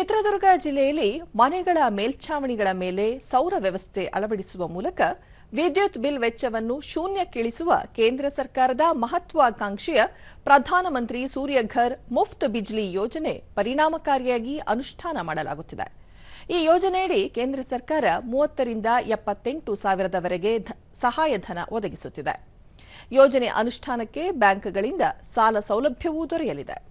ಚಿತ್ರದುರ್ಗ ಜಿಲ್ಲೆಯಲ್ಲಿ ಮನೆಗಳ ಮೇಲ್ಛಾವಣಿಗಳ ಮೇಲೆ ಸೌರ ವ್ಯವಸ್ಥೆ ಅಳವಡಿಸುವ ಮೂಲಕ ವಿದ್ಯುತ್ ಬಿಲ್ ವೆಚ್ಚವನ್ನು ಶೂನ್ಯಕ್ಕಿಳಿಸುವ ಕೇಂದ್ರ ಸರ್ಕಾರದ ಮಹತ್ವಾಕಾಂಕ್ಷೆಯ ಪ್ರಧಾನಮಂತ್ರಿ ಸೂರ್ಯಘರ್ ಮುಫ್ತ್ ಬಿಜ್ಲಿ ಯೋಜನೆ ಪರಿಣಾಮಕಾರಿಯಾಗಿ ಅನುಷ್ಠಾನ ಮಾಡಲಾಗುತ್ತಿದೆ. ಈ ಯೋಜನೆಯಡಿ ಕೇಂದ್ರ ಸರ್ಕಾರ ಮೂವತ್ತರಿಂದ ಎಪ್ಪತ್ತೆಂಟು ಸಾವಿರದವರೆಗೆ ಸಹಾಯಧನ ಒದಗಿಸುತ್ತಿದೆ. ಯೋಜನೆ ಅನುಷ್ಠಾನಕ್ಕೆ ಬ್ಯಾಂಕ್ಗಳಿಂದ ಸಾಲ ಸೌಲಭ್ಯವೂ ದೊರೆಯಲಿದೆ.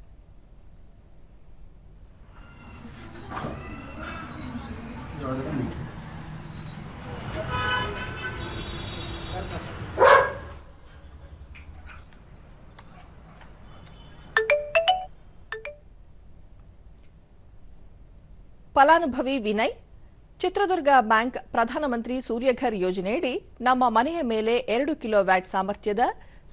ಫಲಾನುಭವಿ ವಿನಯ್, ಚಿತ್ರದುರ್ಗ ಬ್ಯಾಂಕ್ ಪ್ರಧಾನಮಂತ್ರಿ ಸೂರ್ಯಘರ್ ಯೋಜನೆಯಡಿ ನಮ್ಮ ಮನೆಯ ಮೇಲೆ ಎರಡು ಕಿಲೋ ವ್ಯಾಟ್ ಸಾಮರ್ಥ್ಯದ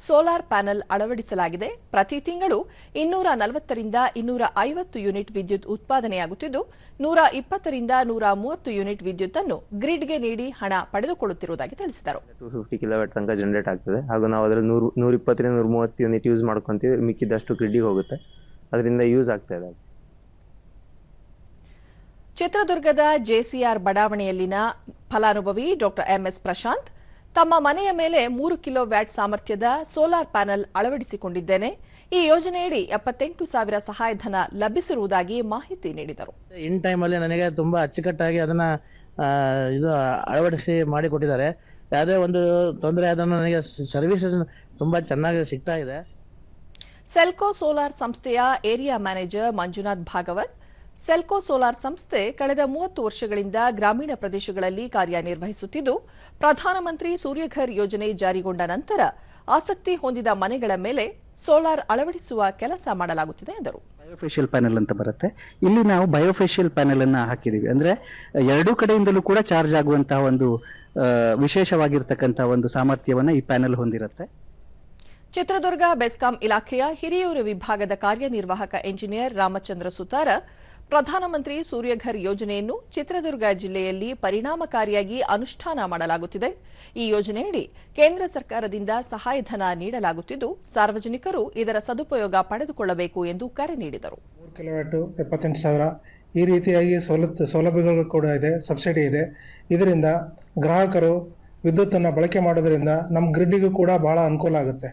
ಸೋಲಾರ್ ಪ್ಯಾನೆಲ್ ಅಳವಡಿಸಲಾಗಿದೆ. ಪ್ರತಿ ತಿಂಗಳು ಇನ್ನೂರ ನಲವತ್ತರಿಂದ ಇನ್ನೂರ ಐವತ್ತು ಯೂನಿಟ್ ವಿದ್ಯುತ್ ಉತ್ಪಾದನೆಯಾಗುತ್ತಿದ್ದು, ನೂರ ಇಪ್ಪತ್ತರಿಂದ ನೂರ ಮೂವತ್ತು ಯೂನಿಟ್ ವಿದ್ಯುತ್ ಅನ್ನು ಗ್ರಿಡ್ಗೆ ನೀಡಿ ಹಣ ಪಡೆದುಕೊಳ್ಳುತ್ತಿರುವುದಾಗಿ ತಿಳಿಸಿದರು. ಟೂ ಫಿಫ್ಟಿ ಕಿಲೋವ್ಯಾಟ್ ಜನರೇಟ್ ಆಗ್ತದೆ. ಹಾಗೂ ನಾವು ಅದರಲ್ಲಿ ನೂರು ನೂರ ಇಪ್ಪತ್ತರಿಂದ ನೂರ ಮೂವತ್ತು ಯೂನಿಟ್ ಯೂಸ್ ಮಾಡ್ಕೊಂತೀವಿ. ಮಿಕ್ಕಿದಷ್ಟು ಗ್ರಿಡ್ಡಿಗೆ ಹೋಗುತ್ತೆ. ಅದರಿಂದ ಯೂಸ್ ಆಗ್ತಾ ಇದೆ. ಚಿತ್ರದುರ್ಗದ ಜೆಸಿಆರ್ ಬಡಾವಣೆಯಲ್ಲಿನ ಫಲಾನುಭವಿ ಡಾಕ್ಟರ್ ಎಂಎಸ್ ಪ್ರಶಾಂತ್ ತಮ್ಮ ಮನೆಯ ಮೇಲೆ ಮೂರು ಕಿಲೋ ವ್ಯಾಟ್ ಸಾಮರ್ಥ್ಯದ ಸೋಲಾರ್ ಪ್ಯಾನೆಲ್ ಅಳವಡಿಸಿಕೊಂಡಿದ್ದೇನೆ. ಈ ಯೋಜನೆಯಡಿ ಎಪ್ಪತ್ತೆಂಟು ಸಾವಿರ ಸಹಾಯಧನ ಲಭಿಸಿರುವುದಾಗಿ ಮಾಹಿತಿ ನೀಡಿದರು. ಇನ್ ಟೈಮಲ್ಲಿ ನನಗೆ ತುಂಬಾ ಅಚ್ಚುಕಟ್ಟಾಗಿ ಅದನ್ನ ಇದು ಅಳವಡಿಸಿ ಮಾಡಿಕೊಟ್ಟಿದ್ದಾರೆ. ಯಾವುದೇ ಒಂದು ತೊಂದರೆ ಅದನ್ನು ನನಗೆ ಸರ್ವಿಸ್ ತುಂಬಾ ಚೆನ್ನಾಗಿ ಸಿಗ್ತಾ ಇದೆ. ಸೆಲ್ಕೋ ಸೋಲಾರ್ ಸಂಸ್ಥೆಯ area manager Manjunath Bhagwat Selco solar ಸಂಸ್ಥೆ ಕಳೆದ ಮೂವತ್ತು ವರ್ಷಗಳಿಂದ ಗ್ರಾಮೀಣ ಪ್ರದೇಶಗಳಲ್ಲಿ ಕಾರ್ಯನಿರ್ವಹಿಸುತ್ತಿದ್ದು ಪ್ರಧಾನಮಂತ್ರಿ ಸೂರ್ಯಘರ್ ಯೋಜನೆ ಜಾರಿಗೊಂಡ ನಂತರ ಆಸಕ್ತಿ ಹೊಂದಿದ ಮನೆಗಳ ಮೇಲೆ ಸೋಲಾರ್ ಅಳವಡಿಸುವ ಕೆಲಸ ಮಾಡಲಾಗುತ್ತಿದೆ ಎಂದರು. ಬಯೋಫೇಶಿಯಲ್ ಪ್ಯಾನೆಲ್ ಅಂತ ಬರುತ್ತೆ. ಇಲ್ಲಿ ನಾವು ಬಯೋಫೇಶಿಯಲ್ ಪ್ಯಾನೆಲ್ ಅನ್ನ ಹಾಕಿದೀವಿ ಅಂದ್ರೆ ಎರಡೂ ಕಡೆಯಿಂದಲೂ ಕೂಡ ಚಾರ್ಜ್ ಆಗುವಂತಹ ಒಂದು ವಿಶೇಷವಾಗಿರ್ತಕ್ಕಂತಹ ಒಂದು ಸಾಮರ್ಥ್ಯವನ್ನ ಈ ಪ್ಯಾನೆಲ್ ಹೊಂದಿರುತ್ತೆ. ಚಿತ್ರದುರ್ಗ ಬೆಸ್ಕಾಂ ಇಲಾಖೆಯ ಹಿರಿಯೂರು ವಿಭಾಗದ ಕಾರ್ಯನಿರ್ವಾಹಕ ಎಂಜಿನಿಯರ್ ರಾಮಚಂದ್ರ ಸುತಾರ ಪ್ರಧಾನಮಂತ್ರಿ ಸೂರ್ಯಘರ್ ಯೋಜನೆಯನ್ನು ಚಿತ್ರದುರ್ಗ ಜಿಲ್ಲೆಯಲ್ಲಿ ಪರಿಣಾಮಕಾರಿಯಾಗಿ ಅನುಷ್ಠಾನ ಮಾಡಲಾಗುತ್ತಿದೆ. ಈ ಯೋಜನೆಯಡಿ ಕೇಂದ್ರ ಸರ್ಕಾರದಿಂದ ಸಹಾಯಧನ ನೀಡಲಾಗುತ್ತಿದ್ದು, ಸಾರ್ವಜನಿಕರು ಇದರ ಸದುಪಯೋಗ ಪಡೆದುಕೊಳ್ಳಬೇಕು ಎಂದು ಕರೆ ನೀಡಿದರು. ಈ ರೀತಿಯಾಗಿ ಸವಲತ್ತು ಸೌಲಭ್ಯಗಳು ಕೂಡ ಇದೆ, ಸಬ್ಸಿಡಿ ಇದೆ. ಇದರಿಂದ ಗ್ರಾಹಕರು ವಿದ್ಯುತ್ತನ್ನು ಬಳಕೆ ಮಾಡೋದರಿಂದ ನಮ್ಮ ಗ್ರಿಡ್ಡಿಗೂ ಕೂಡ ಬಹಳ ಅನುಕೂಲ ಆಗುತ್ತೆ.